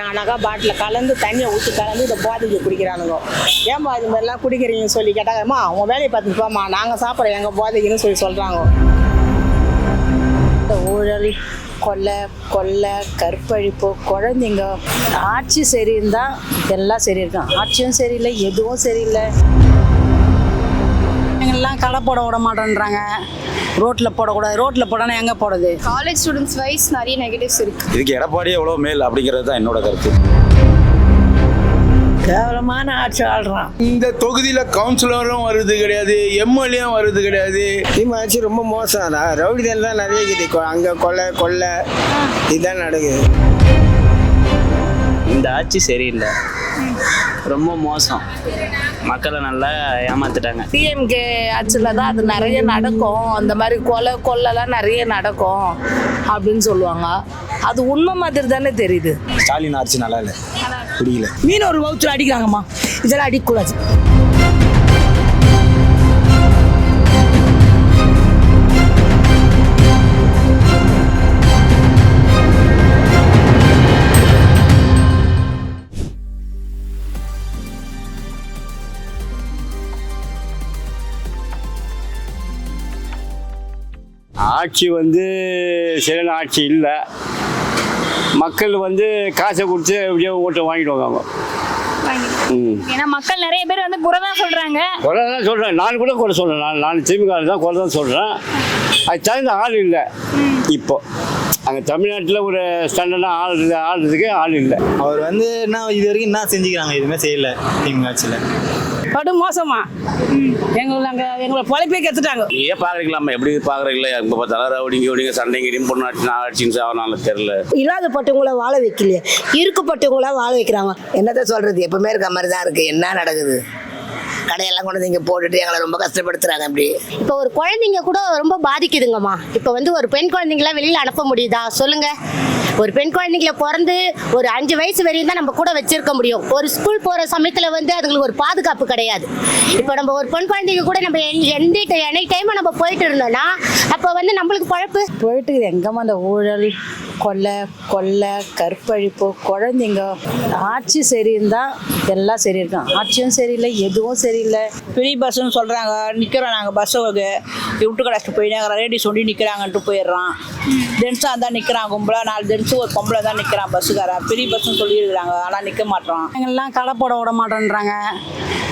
ஆனாக்கா பாட்டில் கலந்து தண்ணியை ஊற்றி கலந்து இதை போதைக்கு குடிக்கிறானுங்க. ஏன்பா இது மாதிரிலாம் குடிக்கிறீங்கன்னு சொல்லி கேட்டாங்கம்மா உன் வேலையை பார்த்துட்டு போம்மா நாங்கள் சாப்பிட்றோம் எங்கள் போதைக்குன்னு சொல்லி சொல்கிறாங்க இந்த ஊழல் கொள்ளை கொள்ளை கற்பழிப்பு குழந்தைங்க ஆட்சி சரியிருந்தால் எல்லாம் சரி இருக்கும் ஆட்சியும் சரியில்லை எதுவும் சரியில்லை. எங்கெல்லாம் கடை போட விட மாட்டேன்றாங்க. ரோட்டில் போடக்கூடாது. ரோட்டில் போடணும் எங்கே போடுறது? காலேஜ் ஸ்டூடெண்ட்ஸ் வைஸ் நிறைய நெகட்டிவ்ஸ் இருக்கு. இதுக்கு எடப்பாடியே எவ்வளோ மேல் அப்படிங்கிறது தான் என்னோட கருத்து. கேவலமான ஆட்சி ஆள்றான். இந்த தொகுதியில கவுன்சிலரும் வருது கிடையாது எம்எல்ஏவும் வருது கிடையாது. திமுக ரொம்ப மோசம் தான் ரவுடி தான் நிறைய இருக்குது. கொ- அங்க கொலை கொள்ளை இதுதான் நடக்குது. இந்த ஆட்சி சரியில்லை. ரொம்ப மோசம். மக்களை நல்லா ஏமாத்திட்டாங்க. டிஎம்கே ஆட்சியில் தான் அது நிறைய நடக்கும். அந்த மாதிரி கொலை கொள்ளைலாம் நிறைய நடக்கும் அப்படின்னு சொல்லுவாங்க. அது உண்மை மாதிரி தானே தெரியுது. ஸ்டாலின் ஆட்சி நல்லா இல்லை. பிடிக்கல மீன் ஒரு வவுத்துல அடிக்கிறாங்கம்மா. இதெல்லாம் அடிக்கக்கூடாது. ஆட்சி வந்து சரியான ஆட்சி இல்லை. மக்கள் வந்து காசை கொடுத்து எப்படியோ ஓட்டை வாங்கிடுவாங்க அவங்க ம் ஏன்னா மக்கள் நிறைய பேர் வந்து குறை தான் சொல்றாங்க. குறை தான் சொல்கிறேன் நான் கூட குறை சொல்கிறேன் நான் நான் திமுக தான் குறை தான் சொல்கிறேன் அது தகுந்த ஆள் இல்லை. இப்போ அங்கே தமிழ்நாட்டில் ஒரு ஸ்டாண்டர்டாக ஆள் இருக்கு- ஆள்றதுக்கு ஆள் இல்லை. அவர் வந்து என்ன இது வரைக்கும் என்ன செஞ்சுக்கிறாங்க? எதுவுமே செய்யல திமுக ஆட்சியில் படு மோசமா. எங்களை நாங்கள் எங்களை பொழைப்பே கற்றுட்டாங்க நீயே பார்க்குறீங்களாம்மா எப்படி பார்க்குறீங்களா இப்போ பார்த்தாலும் ரவுடிங்க ஓடிங்க சண்டைங்க இடியும் பொண்ணு ஆட்சி நான் ஆட்சின்னு ஆனாலும் தெரில இல்லாதப்பட்டவங்கள வாழ வைக்கலையே. இருக்கப்பட்டவங்கள வாழ வைக்கிறாங்க. என்னத்த சொல்றது? எப்பவுமே இருக்க மாதிரி தான் இருக்கு. என்ன நடக்குது? கடையெல்லாம் கொண்டு வந்து இங்க போட்டுட்டு எங்களை ரொம்ப கஷ்டப்படுத்துறாங்க அப்படி. இப்போ ஒரு குழந்தைங்க கூட ரொம்ப பாதிக்குதுங்கம்மா. இப்போ வந்து ஒரு பெண் குழந்தைங்கள வெளியில் அனுப்ப முடியுதா? சொல்லுங்க. ஒரு பெண் குழந்தைங்கள பிறந்து ஒரு அஞ்சு வயசு வரையும் தான் நம்ம கூட வச்சிருக்க முடியும். ஒரு ஸ்கூல் போகிற சமயத்தில் வந்து அதுங்களுக்கு ஒரு பாதுகாப்பு கிடையாது. இப்போ நம்ம ஒரு பெண் குழந்தைங்க கூட நம்ம எந்த எனி டைமும் நம்ம போயிட்டு இருந்தோம்னா அப்போ வந்து நம்மளுக்கு பழப்பு. போயிட்டு எங்கம்மா அந்த ஊழல்? கொள்ளை கொள்ளை கற்பழிப்பு குழந்தைங்க ஆட்சி சரியிருந்தா எல்லாம் சரி இருக்கும் ஆட்சியும் சரியில்லை எதுவும் சரியில்லை. ஃப்ரீ பஸ்ஸுன்னு சொல்கிறாங்க நிற்கிறோம் நாங்கள் பஸ்ஸை விட்டு கடைச்சிட்டு போயினாங்க ரேடி சொல்லி நிற்கிறாங்கன்ட்டு போயிடுறான். ஜென்ஸாக தான் நிற்கிறான் கும்பலாக நாலு ஜென்ஸு ஒரு பொம்பளை தான் நிற்கிறான் பஸ்ஸுக்காரன் ஃப்ரீ பஸ்ஸுன்னு சொல்லியிருக்கிறாங்க ஆனால் நிற்க மாட்டோம் எங்கெல்லாம் கடை போட விட மாட்டேன்றாங்க.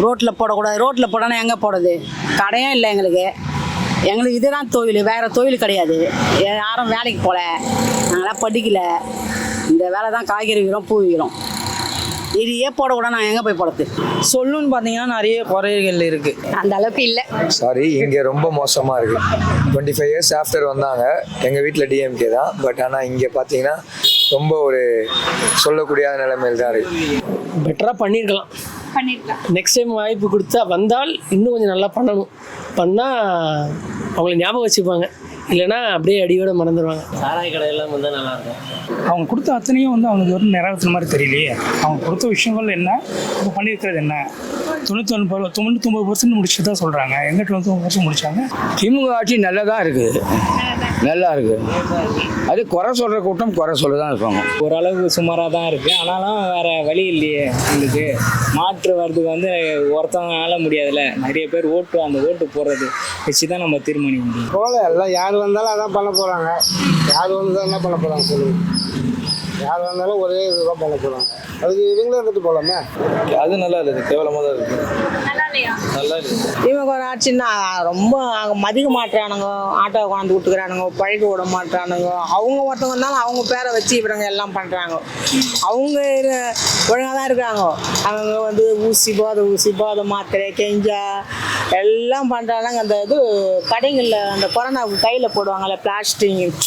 ரோட்டில் போடக்கூடாது ரோட்டில் போடனா எங்கே போடுறது? கடையும் இல்லை எங்களுக்கு. எங்களுக்கு இதுதான் தொழில் வேறு தொழில் கிடையாது. யாரும் வேலைக்கு போகல நாங்களாம் படிக்கல. இந்த வேலை தான் காய்கறி விற்கிறோம் பூ விற்கிறோம். இதையே போட கூட நான் எங்கே போய் போடுறது? சொல்லணும்னு பார்த்தீங்கன்னா நிறைய குறைகள் இருக்கு. அந்த அளவுக்கு இல்லை. சாரி இங்கே ரொம்ப மோசமாக இருக்கு. டுவெண்ட்டி ஃபைவ் இயர்ஸ் ஆஃப்டர் வந்தாங்க எங்கள் வீட்டில் டிஎம்கே தான். பட் ஆனால் இங்கே பார்த்தீங்கன்னா ரொம்ப ஒரு சொல்லக்கூடிய நிலைமையில் தான் இருக்கு. பெட்டராக பண்ணியிருக்கலாம் பண்ணிருக்கலாம். நெக்ஸ்ட் டைம் வாய்ப்பு கொடுத்தா வந்தால் இன்னும் கொஞ்சம் நல்லா பண்ணணும். பண்ணால் அவங்கள ஞாபகம் வச்சுப்பாங்க. இல்லைன்னா அப்படியே அடியோட மறந்துடுவாங்க சாராய கடையெல்லாம் வந்தால் நல்லாயிருக்கும். அவங்க கொடுத்த அத்தனையும் வந்து அவங்களுக்கு ஒரு நிறைவேற்றுற மாதிரி தெரியலையே. அவங்க கொடுத்த விஷயங்கள் என்ன? இப்போ பண்ணியிருக்கிறது என்ன? தொண்ணூத்தொன்று தொண்ணூத்தொம்பது பர்சன்ட் முடிச்சு தான் சொல்கிறாங்க எங்கே தொண்ணூத்தொம்பது பர்சன்ட் முடிச்சாங்க? திமுக ஆட்சி நல்லதா இருக்குது நல்லா இருக்கு. அது குறை சொல்கிற கூட்டம் குறை சொல்ல தான் இருப்பாங்க ஓரளவுக்கு சுமாராக தான் இருக்கு. ஆனாலும் வேற வழி இல்லையே உங்களுக்கு மாற்று வர்றதுக்கு வந்து ஒருத்தவங்களால முடியாதுல்ல. நிறைய பேர் ஓட்டு அந்த ஓட்டு போடுறது வச்சு தான் நம்ம தீர்மானிக்க முடியும். போல எல்லாம் யார் வந்தாலும் அதான் பண்ண போகிறாங்க யார் வந்தாலும் என்ன பண்ண போகிறாங்க சொல்லுங்கள் யார் வந்தாலும் ஒரே இதுதான் பண்ண போகிறாங்க அதுக்கு இவங்களே இருந்துட்டு போகலாமே அது நல்லா இல்லை கேவலமாக தான் இருக்கு. நல்லா இல்லையா? நல்லா இருக்கு இவங்க ஒரு ஆட்சின்னா ரொம்ப மதிக்க மாட்டானுங்க ஆட்டோ கொண்டாந்து விட்டுக்கிறானுங்க பழக விட மாட்டானுங்க அவங்க ஒருத்தவங்க இருந்தாலும் அவங்க பேரை வச்சு இவங்க எல்லாம் பண்ணுறாங்க அவங்க ஒழுங்காக தான் இருக்காங்க அவங்க வந்து ஊசி போதை ஊசி போதை மாத்திரை கெஞ்சா எல்லாம் பண்ணுறாங்க அந்த இது கடைகளில் அந்த கொரோனாவுக்கு கையில் போடுவாங்கல்ல பிளாஸ்டிக்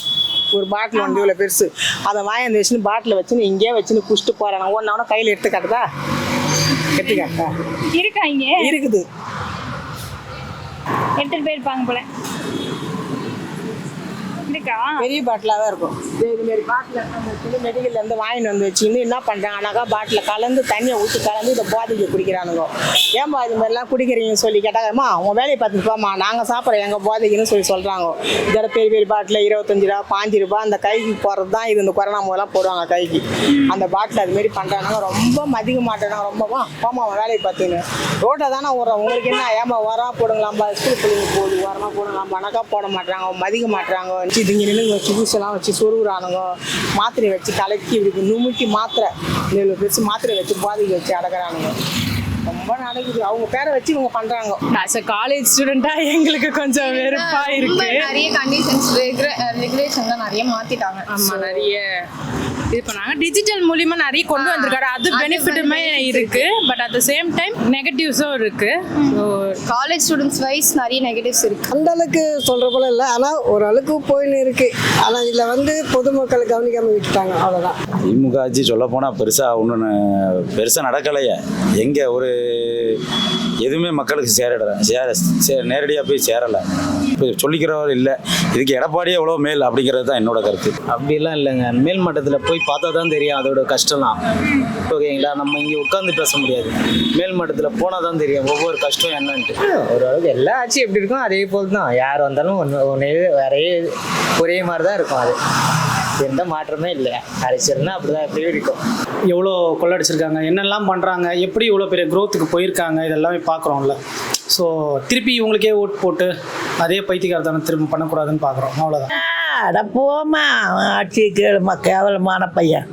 ஒரு பாட்டில் வந்து இவ்வளோ பெருசு. அதை வாங்கி வச்சுன்னு பாட்டில் வச்சுன்னு இங்கேயே வச்சுன்னு குடிச்சிட்டு போகிறாங்க ஒன்று ஒன்று கையில் எடுத்து காட்டுதா? எடுத்து காட்டா இருக்கா இங்க? இருக்குது. எடுத்துட்டு போயிருப்பாங்க போல. இருக்கா பெரிய பாட்டிலாக தான் இருக்கும். இது இதுமாரி பாட்டில் மெடிக்கல்ல மெடிக்கல்லேருந்து வாங்கிட்டு வந்து வச்சுன்னு என்ன பண்ணுறாங்க அழகா பாட்டில் கலந்து தண்ணியை ஊற்றி கலந்து இதை போதைக்கு குடிக்கிறானுங்க. ஏன்பா இது மாதிரிலாம் குடிக்கிறீங்கன்னு சொல்லி கேட்டாங்கம்மா உன் வேலையை பார்த்துட்டு போம்மா. நாங்கள் சாப்பிட்றோம் எங்கள் போதைக்குன்னு சொல்லி சொல்கிறாங்க இதோட பெரிய பெரிய பாட்டில் இருபத்தஞ்சு ரூபா பாஞ்சு ரூபா அந்த கைக்கு போகிறது தான் இது. இந்த கொரோனா முதலாம் போடுவாங்க கைக்கு. அந்த பாட்டில் அதுமாரி பண்ணுறாங்க ரொம்ப மதிக்க மாட்டேனாங்க ரொம்ப போமா அவன் வேலையை பார்த்துன்னு ரோட்டை தானே விட்றோம் உங்களுக்கு என்ன ஏமா வரா போடுங்களாம்பா ஸ்கூல் பிள்ளைங்க போகுது. வரமா போடுங்களாம்பானாக்கா போட மாட்டாங்க மதிக்க மாட்டாங்க வச்சு இதுங்க நின்று வச்சு பூசெல்லாம் வச்சு சொருகுறானுங்க. மாத்திரை வச்சு கலக்கி இப்படி நுமுக்கி மாத்திரை இவ்வளோ பெருசு மாத்திரை வச்சு பாதிக்கு வச்சு அடக்குறானுங்க. ரொம்ப நடக்குது. அவங்க பேரை வச்சு இவங்க பண்ணுறாங்க ஆஸ் அ காலேஜ் ஸ்டூடெண்ட்டாக எங்களுக்கு கொஞ்சம் வெறுப்பாக ரொம்ப இருக்கு. நிறைய கண்டிஷன்ஸ் ரெகுலேஷன்லாம் நிறைய மாத்திட்டாங்க. ஆமாம் நிறைய இது பண்ணாங்க. டிஜிட்டல் மூலியமா நிறைய கொண்டு வந்திருக்காரு. அது பெனிஃபிட்டுமே இருக்கு. But at the same time நெகட்டிவ்ஸும் இருக்கு. காலேஜ் ஸ்டூடெண்ட்ஸ் வைஸ் நிறைய நெகட்டிவ்ஸ் இருக்கு. அந்த அளவுக்கு சொல்கிற போல இல்லை. ஆனால் ஓரளவுக்கு போயின்னு இருக்கு. ஆனால் இதில் வந்து பொதுமக்கள் கவனிக்காமல் விட்டுட்டாங்க. அவ்வளோதான் திமுக ஆட்சி சொல்ல போனால் பெருசாக ஒன்று பெருசாக நடக்கலையே. எங்கே ஒரு எதுவுமே மக்களுக்கு சேரல. சேர சே நேரடியாக போய் சேரலை. இப்போ சொல்லிக்கிறவர் இல்லை. இதுக்கு எடப்பாடியே எவ்வளோ மேல் அப்படிங்கிறது தான் என்னோட கருத்து. அப்படிலாம் இல்லைங்க. மேல் மட்டத்தில் போய் பார்த்தா தான் தெரியும் அதோட கஷ்டம்லாம். ஓகேங்களா? நம்ம இங்கே உட்காந்து பேச முடியாது. மேல் மட்டத்தில் போனால் தான் தெரியும் ஒவ்வொரு கஷ்டம் என்னன்ட்டு. ஓரளவுக்கு எல்லா ஆட்சியும் எப்படி இருக்கும்? அதே போல் தான் யார் வந்தாலும் ஒன்று ஒன்றே வேறையே ஒரே மாதிரி தான் இருக்கும் அது. எந்த மாற்றமே இல்லை. அரசியல்னா அப்படி தான் எப்படியும் இருக்கும். எவ்வளோ கொள்ளடிச்சிருக்காங்க? என்னெல்லாம் பண்ணுறாங்க எப்படி இவ்வளோ பெரிய க்ரோத்துக்கு போயிருக்காங்க? இதெல்லாமே பார்க்குறோம்ல. ஸோ திருப்பி இவங்களுக்கே ஓட் போட்டு அதே பைத்தியக்காரத்தனம் திரும்ப பண்ணக்கூடாதுன்னு பார்க்குறோம். அவ்வளோதான் அட போமா ஆட்சி கேளுமா கேவலமான பையன்.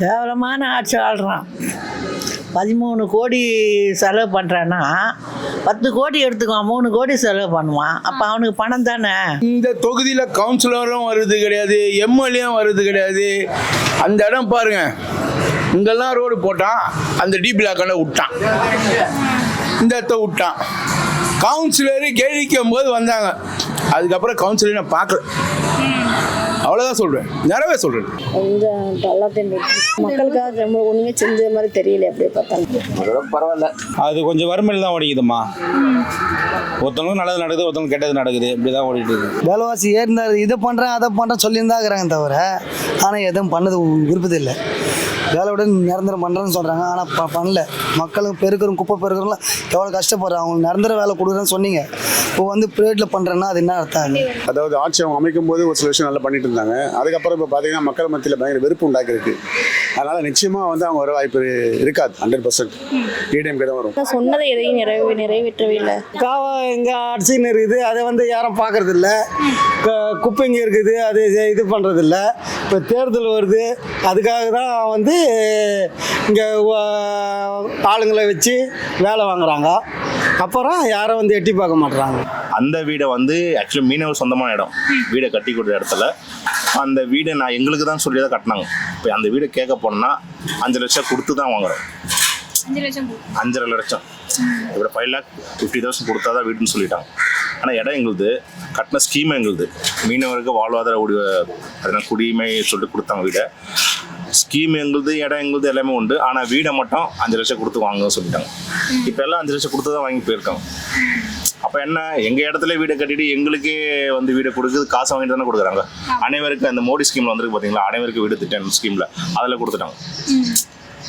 கேவலமான ஆட்சி ஆள்றான். பதிமூணு கோடி செலவு பண்ணுறான்னா பத்து கோடி எடுத்துக்குவான் மூணு கோடி செலவு பண்ணுவான். அப்போ அவனுக்கு பணம் தானே? இந்த தொகுதியில் கவுன்சிலரும் வருது கிடையாது எம்எல்ஏவும் வருது கிடையாது. அந்த இடம் பாருங்க. இங்கெல்லாம் ரோடு போட்டான் அந்த டி பிளாக்கான விட்டான். இந்த இடத்த விட்டான். கவுன்சிலரு கேள்விக்கும் போது வந்தாங்க. அதுக்கப்புறம் கவுன்சிலர் நான் பார்க்கல. அவ்வளோதான் சொல்கிறேன் நிறைவே சொல்கிறேன் மக்களுக்காக ரொம்ப ஒன்றுமே செஞ்ச மாதிரி தெரியல அப்படியே பார்த்தாலும். பரவாயில்ல. அது கொஞ்சம் வறுமையில் தான் ஓடிக்குதும்மா. ஒருத்தவங்களுக்கு நல்லது நடக்குது ஒருத்தவங்களுக்கு கெட்டது நடக்குது. இப்படி தான் ஓடிட்டு இருக்கு. வேலைவாசி ஏறினார் இதை பண்ணுறேன் அதை பண்ணுறேன் சொல்லியிருந்தா இருக்கிறாங்க தவிர ஆனால் எதுவும் பண்ணது விருப்பது இல்லை வேலையுடன் நிரந்தரம் பண்ணுறேன்னு சொல்கிறாங்க ஆனால் பண்ணல. மக்களும் பெருக்கிறோம் குப்பை பெருக்கிறோம்லாம் எவ்வளோ கஷ்டப்படுறாங்க. அவங்களுக்கு நிரந்தர வேலை கொடுக்குறேன்னு சொன்னீங்க. இப்போ வந்து ப்ரைவேட்டில் பண்ணுறேன்னா அது என்ன அர்த்தம்? அதாவது ஆட்சி அவங்க அமைக்கும் போது ஒரு சில விஷயம் நல்லா பண்ணிட்டு இருந்தாங்க. அதுக்கப்புறம் இப்போ பார்த்தீங்கன்னா மக்கள் மத்தியில் பயங்கர வெறுப்பு உண்டாக்கிருக்கு அதனால் நிச்சயமாக வந்து அவங்க வர வாய்ப்பு இருக்காது. ஹண்ட்ரட் பர்சன்ட் ஏடிஎம்கே தான் வரும். சொன்னதை எதையும் நிறைவே நிறைவேற்றவே இல்லை. காவா எங்கே அடிச்சுன்னு இருக்குது. அதை வந்து யாரும் பார்க்கறது இல்ல குப்பைங்க இருக்குது. அது இது பண்ணுறது இல்ல இப்போ தேர்தல் வருது. அதுக்காக தான் வந்து இங்கே ஆளுங்களை வச்சு வேலை வாங்குறாங்க. அப்புறம் யாரும் வந்து எட்டி பார்க்க மாட்டுறாங்க? அந்த வீடை வந்து ஆக்சுவலி மீனவர் சொந்தமான இடம். வீடை கட்டி கொடுத்த இடத்துல. அந்த வீடை நான் எங்களுக்கு தான் சொல்லி தான் கட்டினாங்க. இப்போ அந்த வீடை கேட்க போனோம்னா அஞ்சு லட்சம் கொடுத்து தான் வாங்குறோம். அஞ்சரை லட்சம். இப்போ ஃபைவ் லேக் ஃபிஃப்டி தௌசண்ட் கொடுத்தா தான் வீடுன்னு சொல்லிட்டாங்க. ஆனால் இடம் எங்களுது கட்டின ஸ்கீம் எங்களுது. மீனவருக்கு வாழ்வாதார உடைய அதனால் குடியுமை சொல்லிட்டு கொடுத்தாங்க வீடை. ஸ்கீம் எங்களுது இடம் எங்களுது எல்லாமே உண்டு. ஆனால் வீடை மட்டும் அஞ்சு லட்சம் கொடுத்து வாங்கன்னு சொல்லிட்டாங்க. இப்போ எல்லாம் அஞ்சு லட்சம் கொடுத்து தான் வாங்கி போயிருக்காங்க. அப்போ என்ன எங்கள் இடத்துல வீடை கட்டிட்டு எங்களுக்கே வந்து வீடை கொடுக்குறது காசு வாங்கிட்டு தானே கொடுக்குறாங்க. அனைவருக்கு அந்த மோடி ஸ்கீமில் வந்திருக்கு பார்த்தீங்களா அனைவருக்கு வீடு திட்டம் ஸ்கீமில் அதில் கொடுத்துட்டாங்க.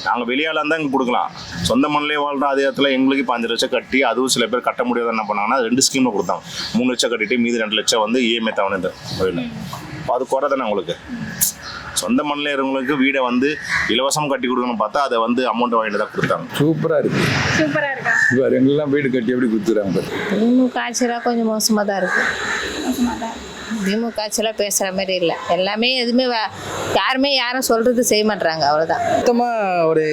நாங்கள் வெளியால இருந்தால் இங்கே கொடுக்கலாம். சொந்த மண்ணிலே வாழ்ற அதே இடத்துல எங்களுக்கு இப்போ அஞ்சு லட்சம் கட்டி அதுவும் சில பேர் கட்ட முடியாத என்ன பண்ணாங்கன்னா ரெண்டு ஸ்கீமில் கொடுத்தாங்க. மூணு லட்சம் கட்டிட்டு மீதி ரெண்டு லட்சம் வந்து இஎம்ஐ தவணை இந்த கோயிலில் அப்போ அது குறை தானே உங்களுக்கு? சொந்த மண்ணில் இருக்கிறவங்களுக்கு வீடை வந்து இலவசம் கட்டி கொடுக்கணும்னு பார்த்தா அதை வந்து அமௌண்ட் வாங்கிட்டு தான் கொடுத்தாங்க. சூப்பராக இருக்கு. சூப்பரா இருக்கா? இப்போ எங்கெல்லாம் வீடு கட்டி எப்படி கொடுத்துறாங்க திமுக ஆட்சியெல்லாம் கொஞ்சம் மோசமாக தான் இருக்கு. திமுக ஆட்சியெல்லாம் பேசுகிற மாதிரி இல்லை. எல்லாமே எதுவுமே யாருமே யாரும் சொல்கிறது செய்ய மாட்றாங்க அவ்வளோதான் சுத்தமாக ஒரு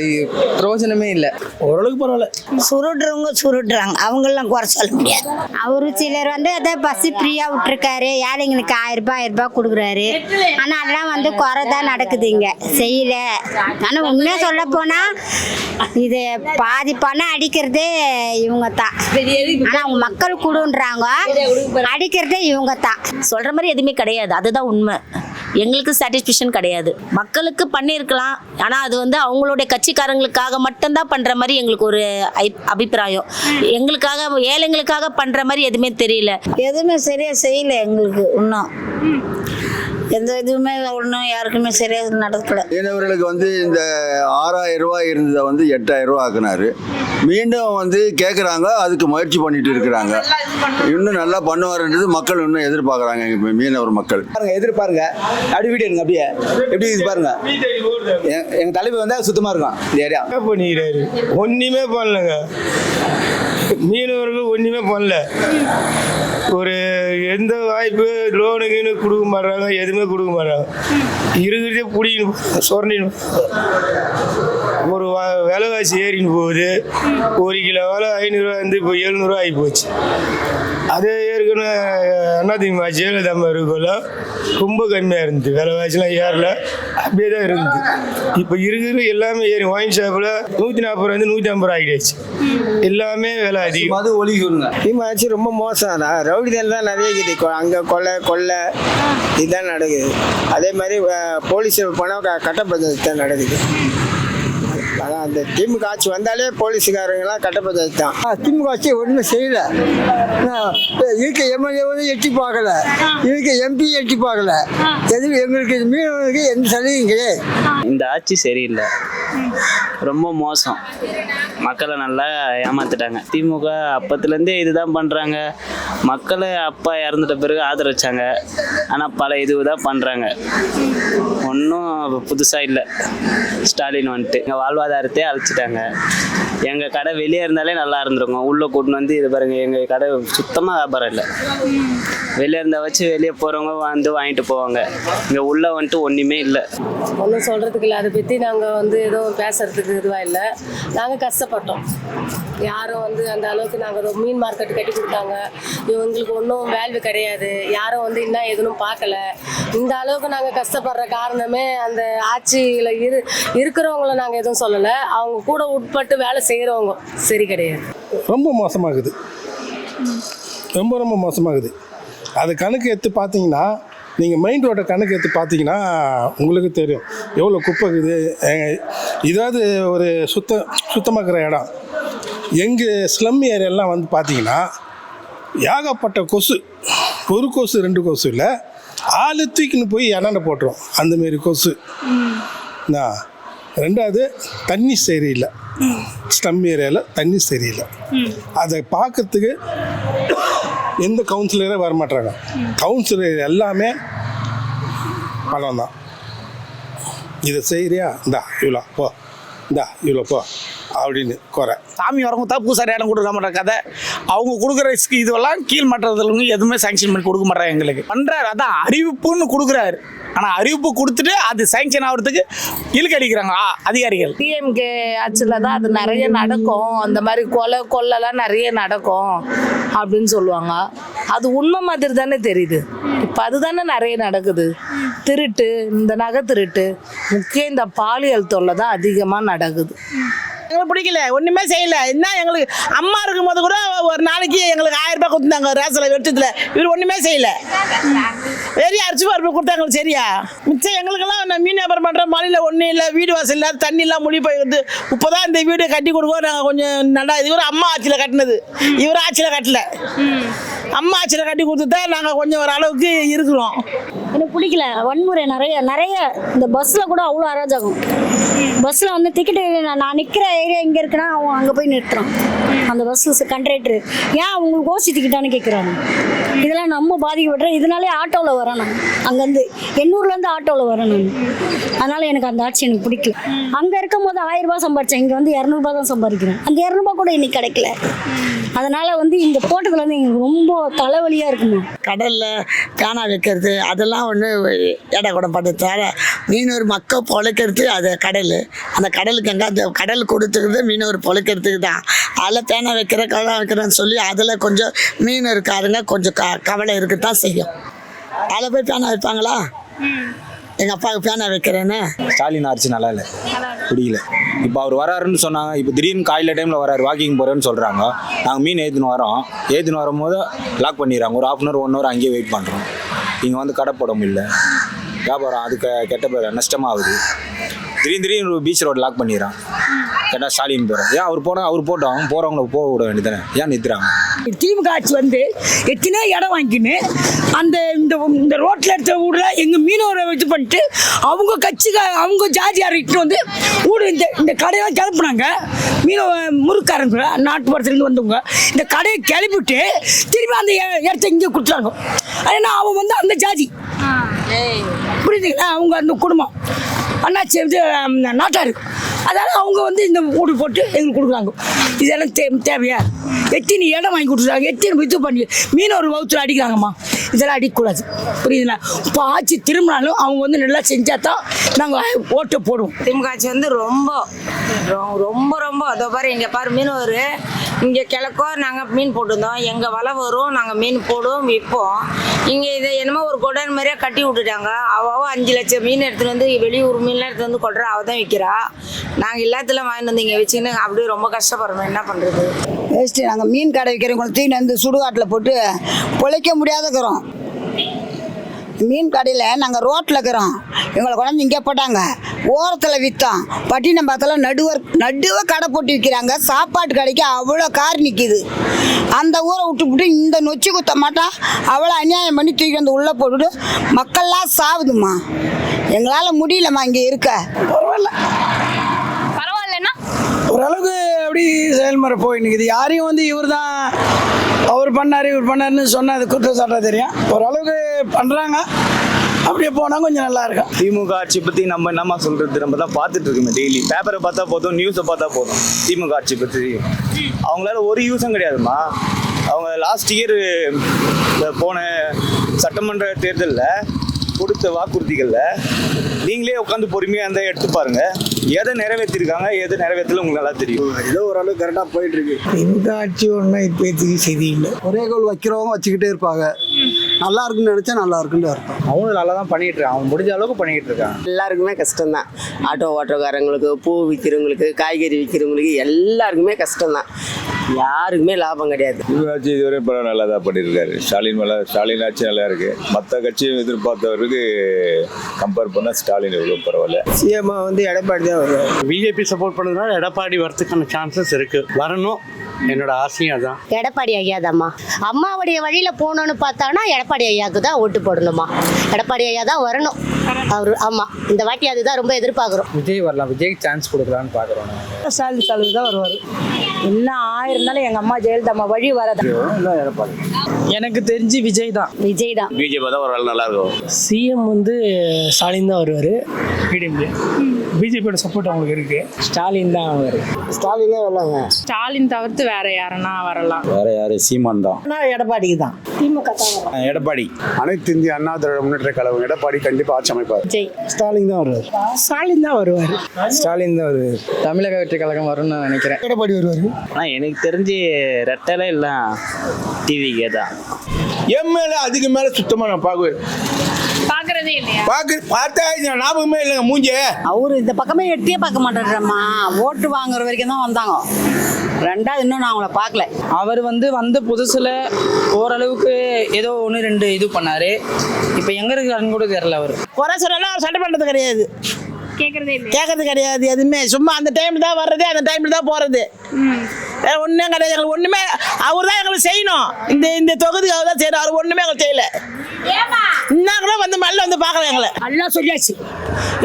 பிரயோஜனமே இல்லை. ஓரளவுக்கு பரவாயில்ல. சுருடுறவங்க சுருடுறாங்க அவங்களெலாம் குறை சொல்ல முடியாது. அவரு சிலர் வந்து அதான் பஸ் ஃப்ரீயாக விட்டுருக்காரு. ஏழைங்களுக்கு ஆயிரம் ரூபாய் ஆயிரம் ரூபாய் கொடுக்குறாரு. ஆனால் அதெல்லாம் வந்து குறை தான் நடக்குது இங்கே. செய்யல. ஆனால் உண்மையாக சொல்ல போனால் இது பாதி பணம் அடிக்கிறதே இவங்க தான் ஆனால் அவங்க மக்கள் கொடுன்றாங்க. அடிக்கிறதே இவங்க தான் சொல்கிற மாதிரி எதுவுமே கிடையாது. அதுதான் உண்மை. எங்களுக்கு சாட்டிஸ்ஃபேக்ஷன் கிடையாது. மக்களுக்கு பண்ணியிருக்கலாம். ஆனால் அது வந்து அவங்களுடைய கட்சிக்காரங்களுக்காக மட்டும்தான் பண்ணுற மாதிரி எங்களுக்கு ஒரு ஐ- அபிப்பிராயம். எங்களுக்காக ஏழைங்களுக்காக பண்ணுற மாதிரி எதுவுமே தெரியல. எதுவுமே சரியாக செய்யல எங்களுக்கு. இன்னும் எந்த இதுவுமே ஒன்றும் யாருக்குமே சரியாக நடக்கல. மீனவர்களுக்கு வந்து இந்த ஆறாயிரம் ரூபாய் இருந்ததை வந்து எட்டாயிரம் ரூபாய் ஆக்குனாரு. மீண்டும் வந்து கேட்குறாங்க அதுக்கு முயற்சி பண்ணிட்டு இருக்கிறாங்க. இன்னும் நல்லா பண்ணுவாருன்றது மக்கள் இன்னும் எதிர்பார்க்குறாங்க எங்கள் மீனவர் மக்கள். பாருங்க எதிர்பாருங்க. அப்படி வீடு எடுங்க அப்படியே. எப்படி இது பாருங்க. எ- எங்க தலைவர் வந்தா சுத்தமா இருக்கும். இந்த ஏரியா. பண்ணிக்கிறாரு? ஒன்றுமே பண்ணலங்க. மீனவர்கள் ஒன்றுமே பண்ணல. ஒரு எந்த வாய்ப்பு லோனு கீனு கொடுக்க மாட்றாங்க எதுவுமே கொடுக்க மாட்றாங்க. இருக்கிறதே பிடிக்கணும் சொரண்டின்னு ஒரு விலைவாசி ஏறின்னு போகுது. ஒரு கிலோ விலை ஐநூறுரூவா இருந்து இப்போ எழுநூறுவா ஆகி போச்சு. அதே ஏற்கனவே அதிமுக ஜெயலலிதா இருக்குள்ள ரொம்ப கம்மியாக இருந்தது. விலைவாசிலாம் ஏறல அப்படியே தான் இருந்தது. இப்போ இருக்கிற எல்லாமே ஏறி ஒயின் ஷாப்பில் நூற்றி நாற்பது ரூபா நூற்றி ஐம்பது ரூபா ஆகிடுச்சு. எல்லாமே விலை அதிகம் அது ஒலி சொல்லுங்க. திமுக ஆட்சி ரொம்ப மோசம். தான் ரவுடி தான் நிறைய இருக்குது. அங்கே கொலை கொள்ளை இதுதான் நடக்குது. அதே மாதிரி போலீஸ் பணம் க கட்டப்பஞ்சத்து தான் நடக்குது. அதான் அந்த திமுக ஆட்சி வந்தாலே போலீஸுக்காரங்கெல்லாம் கட்டப்பஞ்சத்து தான் திமுக ஆட்சி ஒன்றுமே செய்யல. இருக்க எம்எல்ஏ வந்து எட்டி பார்க்கல. இருக்க எம்பி எட்டி பார்க்கல. எது எங்களுக்கு மீனவர்களுக்கு எந்த சலுகையும் கிடையாது. இந்த ஆட்சி சரியில்லை. ரொம்ப மோசம். மக்களை நல்லா ஏமாத்திட்டாங்க. திமுக அப்பத்துலேருந்தே இதுதான் பண்ணுறாங்க மக்களை அப்பா இறந்துட்ட பிறகு ஆதரிச்சாங்க. ஆனால் பல இது தான் பண்ணுறாங்க ஒன்றும் புதுசாக இல்லை. ஸ்டாலின் வந்துட்டு. எங்கள் வாழ்வாதாரத்தையே அழைச்சிட்டாங்க. எங்கள் கடை வெளியே இருந்தாலே நல்லா இருந்திருக்கும். உள்ளே கூட்டின்னு வந்து இது பாருங்கள் எங்கள் கடை சுத்தமாக வியாபாரம் இல்லை. வெளியே இருந்தா வச்சு வெளியே போகிறவங்க வந்து வாங்கிட்டு போவாங்க. இங்கே உள்ளே வந்துட்டு ஒன்றுமே இல்லை. ஒன்றும் சொல்கிறதுக்கு இல்லை. அதை பற்றி நாங்கள் வந்து எதுவும் பேசுறதுக்கு இதுவாக இல்லை. நாங்கள் கஷ்டப்பட்டோம். யாரும் வந்து அந்த அளவுக்கு நாங்கள் மீன் மார்க்கெட் கட்டி கொடுத்தாங்க. இவங்களுக்கு ஒன்றும் வேல்வு கிடையாது. யாரும் வந்து இன்னும் எதுவும் பார்க்கல. இந்த அளவுக்கு நாங்கள் கஷ்டப்படுற காரணமே அந்த ஆட்சியில் இரு இருக்கிறவங்கள நாங்கள் எதுவும் சொல்லலை. அவங்க கூட உட்பட்டு வேலை செய்கிறவங்க சரி கிடையாது. ரொம்ப மோசமாகுது. ரொம்ப ரொம்ப மோசமாகுது. அது கணக்கு எடுத்து பார்த்தீங்கன்னா நீங்கள் மெயின் ரோட்டை கணக்கு எடுத்து பார்த்தீங்கன்னா உங்களுக்கு தெரியும். எவ்வளோ குப்பை இருக்குது இதாவது ஒரு சுத்த சுத்தமாக்குற இடம். எங்கள் ஸ்லம் ஏரியாலாம் வந்து பார்த்தீங்கன்னா ஏகப்பட்ட கொசு. ஒரு கொசு ரெண்டு கொசு இல்லை. ஆளு தூக்கின்னு போய் எண்ணெய் போட்டுரும். அந்தமாரி கொசு. என்ன ரெண்டாவது தண்ணி சரியில்லை. ஸ்லம் ஏரியாவில் தண்ணி சரியில்லை. அதை பார்க்கறதுக்கு எந்த கவுன்சிலரே வரமாட்டாங்க கவுன்சிலர் எல்லாமே பணம் தான் இதை செய்கிறியா இந்தா இவ்வளோ போ. இந்தா இவ்வளோ போ அப்படின்னு குறை. சாமி வரவங்க தான் பூசாரி இடம் கொடுக்க மாட்டாங்க கதை. அவங்க கொடுக்குற ரிஸ்க் இதுவெல்லாம் கீழ் மட்டத்தில் எதுவுமே சாங்ஷன் பண்ணி கொடுக்க மாட்டாங்க எங்களுக்கு. பண்ணுறாரு அதான் அறிவிப்புன்னு கொடுக்குறாரு. ஆனால் அறிவிப்பு கொடுத்துட்டு அது சாங்ஷன் ஆகிறதுக்கு இழுக்கு அடிக்கிறாங்க ஆ, அதிகாரிகள் டிஎம்கே ஆட்சியில் தான் அது நிறைய நடக்கும். அந்த மாதிரி கொலை கொள்ளைலாம் நிறைய நடக்கும் அப்படின்னு சொல்லுவாங்க. அது உண்மை மாதிரி தானே தெரியுது. இப்போ அதுதானே நிறைய நடக்குது. திருட்டு இந்த நகை திருட்டு முக்கியம் இந்த பாலியல் தொல்லை தான் அதிகமாக நடக்குது. எங்களுக்கு பிடிக்கல ஒன்றுமே செய்யல. என்ன எங்களுக்கு அம்மா இருக்கும் போது கூட ஒரு நாளைக்கு எங்களுக்கு ஆயிரம் ரூபாய் கொடுத்தாங்க ரேசில் வெட்டத்தில் இவர் ஒன்றுமே செய்யலை. வெறி அரிசி பருப்பு கொடுத்தாங்க சரியா? மிச்சம் எங்களுக்கெல்லாம் நான் மீன் வியாபாரம் பண்ணுற மழையில் ஒன்றும் இல்லை வீடு வாசல் இல்லாத எல்லாம் முடி போயிருந்து இப்போ தான் இந்த வீடு கட்டி கொடுக்கோம். நாங்கள் கொஞ்சம் நல்லா இது ஒரு அம்மா ஆட்சியில் கட்டினது. இவர் ஆட்சியில் கட்டல. அம்மா ஆட்சியில் கட்டி கொடுத்து தான் நாங்கள் கொஞ்சம் ஒரு அளவுக்கு இருக்கிறோம். எனக்கு பிடிக்கல. வன்முறை நிறைய நிறைய இந்த பஸ்ஸில் கூட அவ்வளோ அராஜகம். பஸ்ஸில் வந்து டிக்கெட்டு நான் நிற்கிற ஏரியா எங்கே இருக்குன்னா அவன் அங்கே போய் நிறுத்துறான் அந்த பஸ் கண்ட்ரேக்டர் ஏன் அவங்களுக்கு ஓசி டிக்கெட்டானு கேட்குறாங்க இதெல்லாம் நம்ம பாதிக்கப்படுறோம் இதனாலே ஆட்டோவில் வரேன் நான் அங்கேருந்து எண்ணூர்லேருந்து ஆட்டோவில் வரேன் நான் அதனால் எனக்கு அந்த ஆட்சி எனக்கு பிடிக்கல. அங்கே இருக்கும் போது ஆயிரம் ரூபாய் சம்பாரிச்சேன். இங்கே வந்து இரநூறுபா தான் சம்பாதிக்கிறேன். அந்த இரநூறுபா கூட இன்னைக்கு கிடைக்கல. அதனால் வந்து இந்த போட்டதுல வந்து எங்களுக்கு ரொம்ப தலைவலியாக இருக்குமா. கடலில் பேனா வைக்கிறது அதெல்லாம் ஒன்று எடை கூட படுத்தார மீனவர் மக்கள் பொழைக்கிறது அது கடல். அந்த கடலுக்கு எங்கே அந்த கடல் கொடுத்துக்கிறது மீனவர் பொழைக்கிறதுக்கு தான். அதில் பேனா வைக்கிற கவலை வைக்கிறேன்னு சொல்லி அதில் கொஞ்சம் மீன் இருக்காருங்க கொஞ்சம் க கவலை இருக்கத்தான் செய்யும். அதில் போய் பேனா வைப்பாங்களா? எங்கள் அப்பாவுக்கு பேனா வைக்கிறேன்னு. ஸ்டாலின் ஆட்சி நல்லா இல்லை. பிடிக்கல இப்போ அவர் வராருன்னு சொன்னாங்க. இப்போ திடீர்னு காலையில் டைமில் வராரு வாக்கிங் போகிறேன்னு சொல்கிறாங்க நாங்கள் மீன் ஏற்றின்னு வரோம். ஏற்றின்னு வரும்போது லாக் பண்ணிடுறாங்க. ஒரு half an hour one hour அங்கேயே வெயிட் பண்ணுறோம் இங்கே வந்து கடை போட முடியல. வியாபாரம் அது க- கெட்ட பேர் நஷ்டமாகுது. திடீர்னு திடீர்னு பீச் ரோடு லாக் பண்ணிடுறான். கேட்டால் ஸ்டாலின் போகிறோம் ஏன் அவர் போனால் அவர் போட்டோம். போகிறவங்கள போக விட வேண்டியதானே ஏன் நிறுத்துறாங்க? திமுக ஆட்சி வந்து எத்தனையோ இடம் வாங்கிக்கின்னு அந்த இந்த இந்த ரோட்டில் எடுத்த ஊரில் எங்கள் மீனவரை இது பண்ணிட்டு அவங்க கட்சிக்கு அவங்க ஜாதியார் இட்டு வந்து ஊடு இந்த இந்த கடையெல்லாம் கிளப்புனாங்க. மீனவ முறுக்காரங்க நாட்டுப்புறத்துலேருந்து வந்தவங்க. இந்த கடையை கிளப்பிட்டு திரும்பி அந்த இடத்த இங்கே கொடுத்துறாங்க ஏன்னா அவன் வந்து அந்த ஜாதி. புரியுதுங்களா? அவங்க அந்த குடும்பம். அண்ணாச்சி வந்து நாட்டார். அதனால் அவங்க வந்து இந்த வீடு போட்டு எங்களுக்கு கொடுக்குறாங்க. இதெல்லாம் தே தேவையா? எத்தனை இடம் வாங்கி கொடுத்துருக்காங்க எத்தனை இது பண்ணி மீனவர் வகுத்துல அடிக்கிறாங்கம்மா. இதெல்லாம் அடிக்கக்கூடாது. புரியுதுங்களா இப்போ ஆட்சி திரும்பினாலும் அவங்க வந்து நல்லா செஞ்சால் தான் நாங்கள் ஓட்டு போடுவோம். திமுக ஆட்சி வந்து ரொம்ப ரொம்ப ரொம்ப. அதோ பாரு இங்கே பாரு மீனவர் இங்கே கிழக்கோ நாங்கள் மீன் போட்டிருந்தோம். எங்கள் வலை வரும் நாங்கள் மீன் போடுவோம் விற்போம். இங்கே இதை என்னமோ ஒரு கொடன் மாதிரியே கட்டி விட்டுட்டாங்க. அவள் அஞ்சு லட்சம் மீன் எடுத்துகிட்டு வந்து வெளியூர் மீன்லாம் எடுத்து வந்து கொடுறா அவள் தான் விற்கிறா நாங்கள் எல்லாத்துலாம் வாங்கிட்டு வந்தீங்க வச்சுன்னு வச்சுக்கின்னு அப்படியே ரொம்ப கஷ்டப்படுறோம். என்ன பண்ணுறது வேஸ்ட்டு நாங்கள் மீன் கடை வைக்கிறவங்க தூக்கின்னு வந்து சுடுகாட்டில் போட்டு பிழைக்க முடியாதக்கிறோம் மீன் கடையில் நாங்கள் ரோட்டில் இருக்கிறோம். எங்களை கொண்டாந்து இங்கே போட்டாங்க. ஓரத்தில் விற்றோம் பட்டினம் பார்த்தாலும் நடுவர் நடுவே கடை போட்டு விற்கிறாங்க சாப்பாட்டு கடைக்கு அவ்வளோ கார் நிற்கிது அந்த ஊரை விட்டு விட்டு இந்த நொச்சி குத்த மாட்டோம் அவ்வளோ அநியாயம் பண்ணி தூக்கி வந்து உள்ளே போட்டுட்டு மக்கள்லாம் சாவுதுமா எங்களால் முடியலம்மா இங்கே இருக்க. பரவாயில்ல. ஓரளவுக்கு அப்படி செயல்முறை போய் யாரையும் வந்து இவர் தான் அவர் பண்ணார் இவர் பண்ணாருன்னு சொன்னால் அது குற்றச்சாட்டாக தெரியும். ஓரளவுக்கு பண்ணுறாங்க அப்படியே போனால் கொஞ்சம் நல்லா இருக்கும். திமுக ஆட்சி பற்றி நம்ம என்னம்மா சொல்கிறது நம்ம தான் பார்த்துட்டு இருக்கோமே டெய்லி பேப்பரை பார்த்தா போதும் நியூஸை பார்த்தா போதும். திமுக ஆட்சி பற்றி அவங்களால ஒரு யூஸும் கிடையாதும்மா. அவங்க லாஸ்ட் இயர் போன சட்டமன்ற தேர்தலில் கொடுத்த வாக்குறுதிகளில் நீங்களே உட்காந்து பொறுமையாக இருந்தால் எடுத்து பாருங்க. எதை நிறைவேற்றிருக்காங்க எதை நிறைவேற்றல உங்களுக்கு நல்லா தெரியும். ஏதோ ஓரளவு கரெக்டாக போயிட்டு இருக்கு. இந்த ஆட்சி ஒன்றும் இப்போதைக்கு சரியில்லை ஒரே கோல் வைக்கிறவங்க வச்சுக்கிட்டே இருப்பாங்க. நல்லா இருக்குன்னு நினச்சா நல்லா இருக்குன்னு அர்த்தம். அவங்களும் நல்லா தான் பண்ணிட்டு இருக்காங்க அவங்க முடிஞ்ச அளவுக்கு பண்ணிட்டு இருக்காங்க எல்லாருக்குமே கஷ்டம்தான். ஆட்டோ ஓட்டோக்காரங்களுக்கு பூ விற்கிறவங்களுக்கு காய்கறி விற்கிறவங்களுக்கு எல்லாருக்குமே கஷ்டம்தான். யாருக்குமே லாபம் கிடையாது. ஆட்சி இதுவரை பரவாயில்ல நல்லா தான் பண்ணியிருக்காரு. ஸ்டாலின் மேலே ஸ்டாலின் ஆட்சி நல்லா இருக்கு மற்ற கட்சியும் எதிர்பார்த்தவருக்கு கம்பேர் பண்ணால் ஸ்டாலின் எவ்வளோ பரவாயில்ல. சிஎம் வந்து எடப்பாடி தான் வருவார். பிஜேபி சப்போர்ட் பண்ணதுனால எடப்பாடி வரதுக்கான சான்சஸ் இருக்கு. வரணும். என்னோட ஆசையும் அதான். எடப்பாடி ஐயா தாம்மா அம்மாவுடைய வழியில் போகணுன்னு பார்த்தானா எடப்பாடி ஐயாவுக்கு தான் ஓட்டு போடணுமா? எடப்பாடி ஐயா தான் வரணும். அவர் ஆமாம் இந்த வாட்டி அதுதான் ரொம்ப எதிர்பார்க்குறோம். விஜய் வரலாம் விஜய் சான்ஸ் கொடுக்கலான்னு பார்க்குறோம் ஸ்டாலின் ஸ்டாலின் தான் வருவார். இன்னும் ஆயிரம் இருந்தாலும் எங்கள் அம்மா ஜெயலலிதா வழி வரதா? எடப்பாடி? எனக்கு தெரிஞ்சு விஜய் தான். விஜய் தான். பிஜேபி தான் ஒரு நல்லா இருக்கும். சிஎம் வந்து ஸ்டாலின் தான் வருவார். பிடிஎம்கே பிஜேபியோட சப்போர்ட் அவங்களுக்கு இருக்கு. ஸ்டாலின் தான் அவர் ஸ்டாலினே வரலாங்க. ஸ்டாலின் தவிர்த்து வேற யாருன்னா வரலாம். வேற யாரு? சீமான் தான். எடப்பாடிக்கு தான். திமுக எடப்பாடி. அனைத்து இந்திய அண்ணா திராவிட முன்னேற்ற கழகம் எடப்பாடி கண்டிப்பாக ஆட்சி அமைப்பார். விஜய் ஸ்டாலின் தான் வருவார். ஸ்டாலின் தான் வருவார். ஸ்டாலின் தான் வருவார். தமிழக வெற்றி கழகம் வரும்னு நான் நினைக்கிறேன். எடப்பாடி வருவார்? ஆனால் எனக்கு தெரிஞ்சு ரெட்டலை இல்லை டிவிக்கே தான். என் மேலே அதுக்கு மேலே சுத்தமாக நான் பார்க்குவேன் பார்க்க பார்த்தா இந்த ஞாபகமே இல்லைங்க மூஞ்சே. அவர் இந்த பக்கமே எட்டியே பார்க்க மாட்டேன்றம்மா ஓட்டு வாங்குற வரைக்கும் தான் வந்தாங்க. ரெண்டாவது இன்னும் நான் அவங்கள பார்க்கல. அவர் வந்து வந்த புதுசில் ஓரளவுக்கு ஏதோ ஒன்று ரெண்டு இது பண்ணார். இப்போ எங்கே இருக்காருன்னு கூட தெரில அவர். குறை சொல்லலாம் அவர் சட்டை பண்ணுறது கிடையாது. கேட்கறது கிடையாது எதுவுமே. சும்மா அந்த டைம் தான் வர்றது அந்த டைமில் தான் போகிறது வேற ஒன்றும் கிடையாது. எங்களுக்கு ஒன்றுமே அவர் தான் எங்களுக்கு செய்யணும். இந்த இந்த தொகுதிக்கு அவர் தான் செய்யணும். அவர் ஒன்றுமே எங்களுக்கு செய்யல. இன்னும் கூட வந்து மல்ல வந்து பார்க்கல எங்களை. எல்லாம் சொல்லியாச்சு.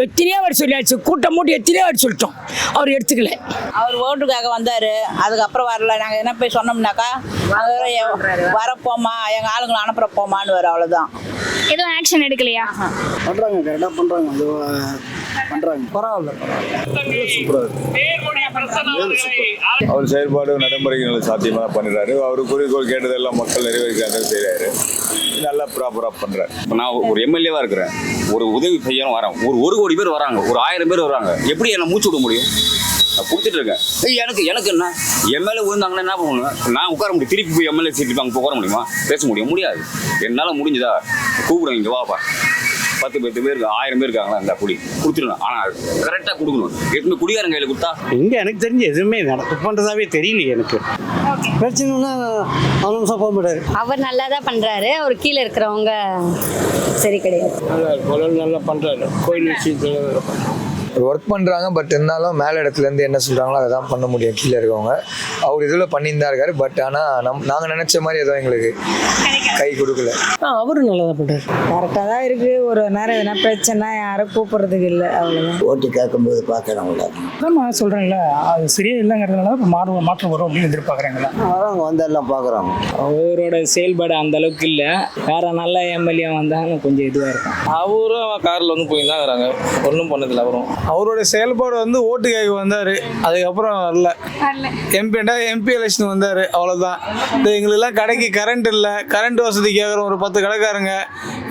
எத்தனையோ வாட்டி சொல்லியாச்சு. கூட்டம் மூட்டி எத்தனையோ வாட்டி சொல்லிட்டோம். அவர் எடுத்துக்கல. அவர் ஓட்டுக்காக வந்தார். அதுக்கப்புறம் வரல. நாங்கள் என்ன போய் சொன்னோம்னாக்கா வரப்போமா எங்கள் ஆளுங்களை அனுப்புற போமான்னு வரும் அவ்வளோதான் எதுவும் ஆக்ஷன் எடுக்கலையா? பண்ணுறாங்க கரெக்டாக பண்ணுறாங்க அது பண்ணுறாங்க பரவாயில்ல. அவர் செயல்பாடு நடைமுறைகளை சாத்தியமாக தான் பண்ணிடுறாரு. அவர் குறிக்கோள் கேட்டதெல்லாம் மக்கள் நிறைவேற்கிறாங்க செய்கிறாரு நல்லா ப்ராப்பராக பண்ணுறாரு இப்போ நான் ஒரு எம்எல்ஏவாக இருக்கிறேன். ஒரு உதவி செய்யணும் வரேன். ஒரு ஒரு கோடி பேர் வராங்க. ஒரு ஆயிரம் பேர் வராங்க. எப்படி என்ன மூச்சு விட முடியும்? நான் கொடுத்துட்டு இருக்கேன். எனக்கு எனக்கு என்ன? எம்எல்ஏ விழுந்தாங்கன்னா என்ன பண்ணுவேன்? நான் உட்கார முடியும். திருப்பி போய் எம்எல்ஏ சீட்டு அங்கே உட்கார முடியுமா? பேச முடியும். முடியாது. என்னால் முடிஞ்சதா? கூப்பிடுங்க இங்கே வாப்பா பத்து பத்து பேர் ஆயிரம் பேர் இருக்காங்களா இந்த குடி கொடுத்துடணும். ஆனால் கரெக்டாக கொடுக்கணும். எப்பவுமே குடிகாரன் கையில் கொடுத்தா? இங்கே எனக்கு தெரிஞ்சு எதுவுமே நடக்க பண்ணுறதாவே தெரியலையே எனக்கு. பிரச்சனைனா அவனும் போக முடியாது அவர் நல்லா தான் பண்ணுறாரு அவர் கீழே இருக்கிறவங்க சரி கிடையாது. நல்லா நல்லா பண்ணுறாரு கோயில் விஷயத்தில் ஒர்க் பண்ணுறாங்க பட் இருந்தாலும் மேல் இடத்துலேருந்து என்ன சொல்கிறாங்களோ அதை தான் பண்ண முடியும். கீழே இருக்கவங்க. அவர் இதில் பண்ணியிருந்தா இருக்காரு பட் ஆனால் நம் நாங்கள் நினச்ச மாதிரி எதுவும் எங்களுக்கு கை கொடுக்கல. அவரும் நல்லா தான் பண்ணுறாரு கரெக்டாக தான் இருக்குது ஒரு நேரம் எதனா பிரச்சனை யாரும் கூப்பிட்றதுக்கு இல்லை அவ்வளோதான் ஓட்டு கேட்கும்போது பார்க்குறவங்கள நான் சொல்கிறேன்ல அது சரியா இல்லைங்கிறதுனால இப்போ மாறு மாற்றம் வரும் அப்படின்னு எதிர்பார்க்குறாங்களா அவங்க வந்து எல்லாம் பார்க்குறாங்க. அவரோட செயல்பாடு அந்த அளவுக்கு இல்லை. வேற நல்ல எம்எல்ஏ வந்தாலும் கொஞ்சம் இதுவாக இருக்கும். அவரும் காரில் வந்து போய் தான் இருக்கிறாங்க ஒன்றும் பண்ணதில்லை அவரும். அவரோட செயல்பாடு வந்து ஓட்டு கேட்க வந்தார். அதுக்கப்புறம் வரல. எம்பிண்டா எம்பி எலெக்ஷன் வந்தார். அவ்வளோதான் இந்த எங்களுக்கெல்லாம் கடைக்கு கரண்ட் இல்லை. கரண்ட் வசதி கேட்குறோம் ஒரு பத்து கடைக்காரங்க.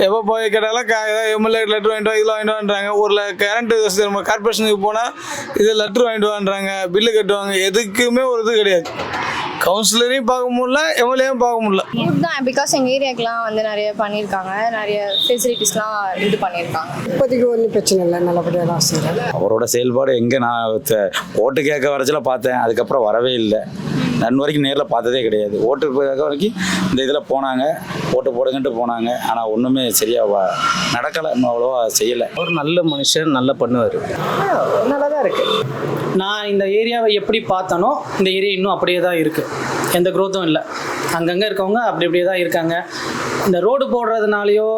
எப்போ போய் கேட்டாலும் எம்எல்ஏ லெட்டர் வாங்கிட்டு வா இதில் வாங்கிட்டு வான்றாங்க. ஒரு கரண்ட் வசதி நம்ம கார்பரேஷனுக்கு போனால் இது லெட்டர் வாங்கிட்டு வான்றாங்க. பில்லு கட்டுவாங்க. எதுக்குமே ஒரு இது கிடையாது. கவுன்சிலரையும் பார்க்க முடியல எம்எல்ஏவும் பார்க்க முடியல. குட் தான் பிகாஸ் எங்கள் ஏரியாக்கெலாம் வந்து நிறைய பண்ணியிருக்காங்க. நிறைய ஃபெசிலிட்டிஸ்லாம் இது பண்ணியிருக்காங்க. இப்போதைக்கு ஒன்றும் பிரச்சனை இல்லை நல்லபடியாக தான் அவரோட செயல்பாடு எங்கே நான் த- ஓட்டு கேட்க வரச்சில பார்த்தேன் அதுக்கப்புறம் வரவே இல்லை. நன் வரைக்கும் நேரில் பார்த்ததே கிடையாது. ஓட்டு வரைக்கும் இந்த இதில் போனாங்க. ஓட்டு போடுங்கன்ட்டு போனாங்க. ஆனால் ஒன்றுமே சரியாக நடக்கலை. இன்னும் அவ்வளோவா செய்யலை. அவர் நல்ல மனுஷன் நல்லா பண்ணுவார். நல்லா தான் இருக்குது நான் இந்த ஏரியாவை எப்படி பார்த்தனோ இந்த ஏரியா இன்னும் அப்படியே தான் இருக்குது எந்த க்ரோத்தும் இல்லை. அங்கங்கே இருக்கவங்க அப்படி அப்படியே தான் இருக்காங்க. இந்த ரோடு போடுறதுனாலையோ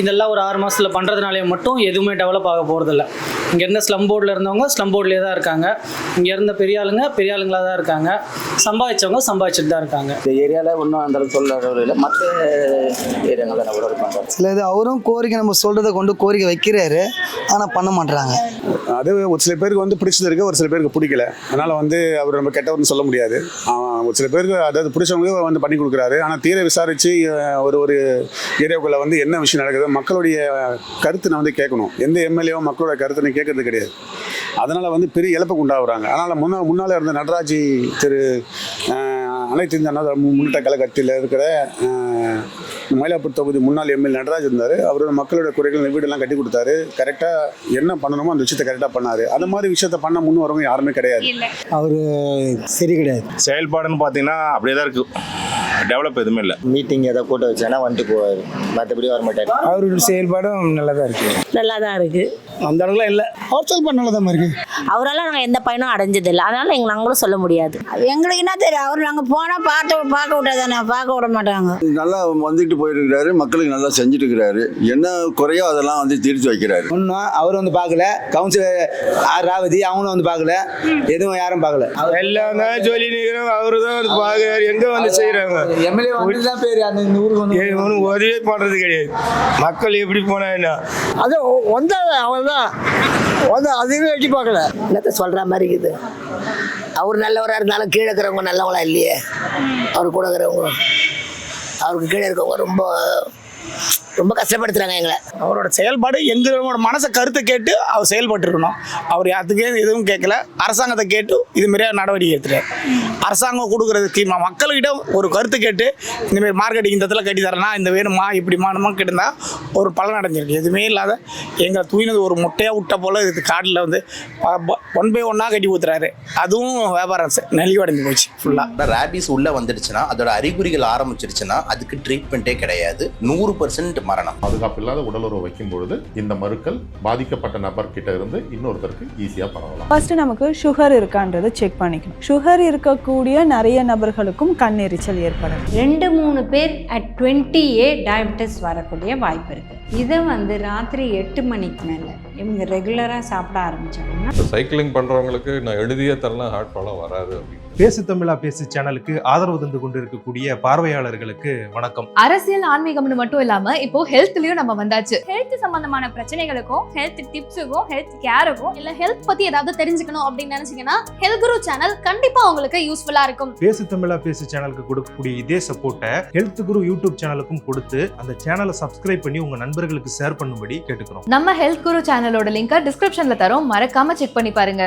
இதெல்லாம் ஒரு ஆறு மாதத்தில் பண்ணுறதுனாலையோ மட்டும் எதுவுமே டெவலப் ஆக போகிறதில்ல இங்கே இருந்த ஸ்லம் போர்டில் இருந்தவங்க ஸ்லம் போர்ட்லேயே தான் இருக்காங்க. இங்கே இருந்த பெரிய ஆளுங்க பெரிய ஆளுங்களாக தான் இருக்காங்க. சம்பாதிச்சவங்க சம்பாதிச்சுட்டு தான் இருக்காங்க. இந்த ஏரியாவில் ஒன்றும் அந்த அளவுக்கு சொல்ல இல்லை. மற்ற ஏரியாங்களில் நம்ம சில இது அவரும் கோரிக்கை நம்ம சொல்கிறத கொண்டு கோரிக்கை வைக்கிறாரு. ஆனால் பண்ண மாட்டுறாங்க அது ஒரு சில பேருக்கு வந்து பிடிச்சிருக்கு ஒரு சில பேருக்கு பிடிக்கல. அதனால வந்து அவர் நம்ம கெட்டவர்னு சொல்ல முடியாது. ஒரு சில பேருக்கு அதாவது பிடிச்சவங்க வந்து பண்ணி கொடுக்குறாரு. ஆனால் தீர விசாரித்து ஒரு ஒரு ஏரியாவுக்குள்ள வந்து என்ன விஷயம் நடக்குது மக்களுடைய கருத்து நான் வந்து கேட்கணும். எந்த எம்எல்ஏவும் மக்களோட கருத்து நான் கேட்கறது கிடையாது. அதனால் வந்து பெரிய இழப்புக்கு உண்டாகுறாங்க. அதனால் முன்னா முன்னால் இருந்த நடராஜி திரு அனைத்து இந்த அண்ணா முன்னேற்ற கழகத்தில் இருக்கிற மயிலாப்பூர் தொகுதி முன்னாள் எம்எல்ஏ நடராஜ் இருந்தார். அவரோட மக்களோட குறைகள் வீடெல்லாம் கட்டி கொடுத்தாரு. கரெக்டாக என்ன பண்ணணுமோ அந்த விஷயத்தை கரெக்டாக பண்ணார். அந்த மாதிரி விஷயத்த பண்ண முன் வரவங்க யாருமே கிடையாது. அவர் சரி கிடையாது. செயல்பாடுன்னு பார்த்தீங்கன்னா அப்படியே தான் இருக்கு. டெவலப் எதுவுமே இல்லை. மீட்டிங் ஏதாவது கூட்ட வச்சானா வந்துட்டு போவார். மற்றபடி வர மாட்டார் அவரோட செயல்பாடும் நல்லா தான் இருக்குது நல்லா தான் இருக்குது அந்த அளவுக்குலாம் இல்லை. செயல்பாடு நல்லா தான் இருக்கு? அவரால் நாங்கள் எந்த பயனும் அடைஞ்சதில்லை. அதனால எங்க நாங்களும் சொல்ல முடியாது. எங்களுக்கு என்ன தெரியும்? அவர் நாங்கள் போனால் பார்த்து பார்க்க விட்டாதானே? பார்க்க விட மாட்டாங்க. நல்லா வந்துட்டு போயிருக்கிறாரு. மக்களுக்கு நல்லா செஞ்சுட்டு இருக்கிறாரு. என்ன குறையோ அதெல்லாம் வந்து தீர்த்து வைக்கிறாரு. ஒன்றும் அவர் வந்து பார்க்கல. கவுன்சிலர் ஆர் ராவதி அவங்களும் வந்து பார்க்கல. எதுவும் யாரும் பார்க்கல. எல்லாம் சொல்லி நிற்கிறோம் அவரு தான் வந்து பார்க்குறாரு. எங்கே வந்து செய்கிறாங்க எம்எல்ஏ வந்து தான் பேர் அந்த இந்த ஊருக்கு வந்து ஒன்றும் உதவி பண்ணுறது கிடையாது. மக்கள் எப்படி போனா என்ன? அது வந்தாங்க அவள் தான் வந்து அதுவே எட்டி பார்க்கல. என்னத்தை சொல்கிற மாதிரி இருக்குது. அவர் நல்லவராக இருந்தாலும் கீழே இருக்கிறவங்க நல்லவங்களா இல்லையே? அவர் கூட இருக்கிறவங்க அவருக்கு கீழே இருக்கவங்க ரொம்ப ரொம்ப கஷ்டப்படுத்துறாங்க எங்களை. அவரோட செயல்பாடு எங்களோட மனசை கருத்தை கேட்டு அவர் செயல்பட்டு இருக்கணும் அவர் யாத்துக்கே எதுவும் கேட்கல. அரசாங்கத்தை கேட்டு இது மாதிரியா நடவடிக்கை எடுத்துட்டார். அரசாங்கம் கொடுக்குறது ஸ்கீம் மக்கள்கிட்ட ஒரு கருத்து கேட்டு இந்தமாரி மார்க்கெட்டிங் இந்த இடத்துல கட்டி தரேன்னா இந்த வேணுமா இப்படி மானுமா கேட்டிருந்தா ஒரு பலன் அடைஞ்சிருக்கு. எதுவுமே இல்லாத எங்களை தூயினது ஒரு முட்டையாக விட்ட போல் இது காட்டில் வந்து ஒன் பை ஒன்னாக கட்டி ஊத்துறாரு அதுவும் வியாபாரம் செ- நலிவடைந்து போச்சு ஃபுல்லாக ரேபிஸ் உள்ள வந்துடுச்சுன்னா அதோட அறிகுறிகள் ஆரம்பிச்சிருச்சுன்னா அதுக்கு ட்ரீட்மெண்ட்டே கிடையாது. நூறு பர்சன்ட் மரணம். பாதுகாப்பு இல்லாத உடலுறவு வைக்கும் பொழுது இந்த மருக்கள் பாதிக்கப்பட்ட நபர் கிட்ட இருந்து இன்னொருத்தருக்கு ஈஸியா பரவலாம். ஃபர்ஸ்ட் நமக்கு சுகர் இருக்கான்றதை செக் பண்ணிக்கணும். சுகர் இருக்கக்கூடிய நிறைய நபர்களுக்கும் கண் எரிச்சல் ஏற்படும். ரெண்டு மூணு பேர் அட் டுவெண்ட்டி ஏ டயபிட்டிஸ் வரக்கூடிய வாய்ப்பு இருக்குது இதை வந்து ராத்திரி எட்டு மணிக்கு மேலே இவங்க ரெகுலராக சாப்பிட ஆரம்பிச்சாங்கன்னா இப்போ சைக்கிளிங் பண்ணுறவங்களுக்கு நான் எழுதியே தரலாம் ஹார்ட் ப்ராப்ளம் வராது அப்படின்னு. பேசு தமிழா பேசு சேனலுக்கு ஆதரவு தந்து கொண்டிருக்கக்கூடிய பார்வையாளர்களுக்கு வணக்கம். அரசியல் ஆன்மீகம்னு மட்டும் இல்லாம இப்போ ஹெல்த்லயும் நம்ம வந்தாச்சு. ஹெல்த் சம்பந்தமான பிரச்சனைகளுக்கும் ஹெல்த் டிப்ஸுக்கும் ஹெல்த் கேருக்கும் இல்ல ஹெல்த் பத்தி ஏதாவது தெரிஞ்சுக்கணும் அப்படின்னு நினைச்சீங்கன்னா ஹெல்த் குரு சேனல் கண்டிப்பா உங்களுக்கு யூஸ்ஃபுல்லா இருக்கும். பேசு தமிழா பேசு சேனலுக்கு கொடுக்கக்கூடிய இதே சப்போர்ட்டை ஹெல்த் குரு யூடியூப் சேனலுக்கும் கொடுத்து அந்த சேனலை சப்ஸ்கிரைப் பண்ணி உங்க நண்பர்களுக்கு ஷேர் பண்ணும்படி கேட்டுக்கிறோம். நம்ம ஹெல்த் குரு சேனலோட லிங்கை டிஸ்கிரிப்ஷன்ல தரோம். மறக்காம செக் பண்ணி பாருங்க.